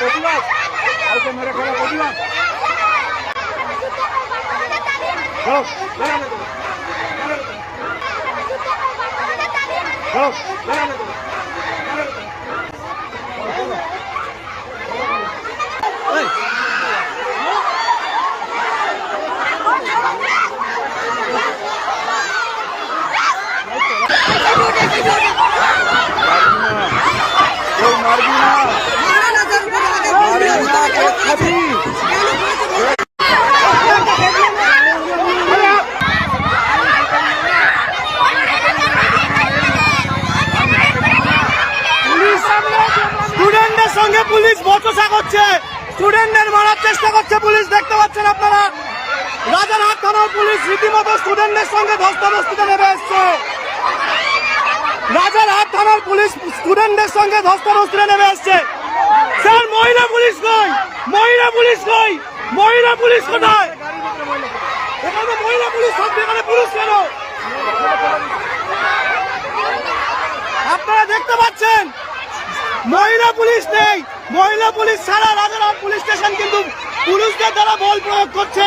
প্রতিবাদ। কাউকে মেরে ফেলা প্রতিবাদ। চলো, সঙ্গে পুলিশ বচসা করছে। স্টুডেন্টদের মারার চেষ্টা করছে পুলিশ, দেখতে পাচ্ছেন আপনারা? রাজারহাট থানার পুলিশ রীতিমতো স্টুডেন্টদের সঙ্গে ধস্তাধস্তিতে নেমে এসছে। রাজারহাট থানার পুলিশ স্টুডেন্টদের সঙ্গে ধস্তাধস্তিতে নেমে এসছে। স্যার, মহিলা পুলিশ কই? মহিলা পুলিশ কই? মহিলা পুলিশ কোথায়? এখানে মহিলা পুলিশ থাকবে এখানে পুলিশ কেন? আপনারা দেখতে পাচ্ছেন মহিলা পুলিশ নেই। মহিলা পুলিশ ছাড়া রাজারাম পুলিশ স্টেশন কিন্তু পুলিশদের দ্বারা বল প্রয়োগ করছে।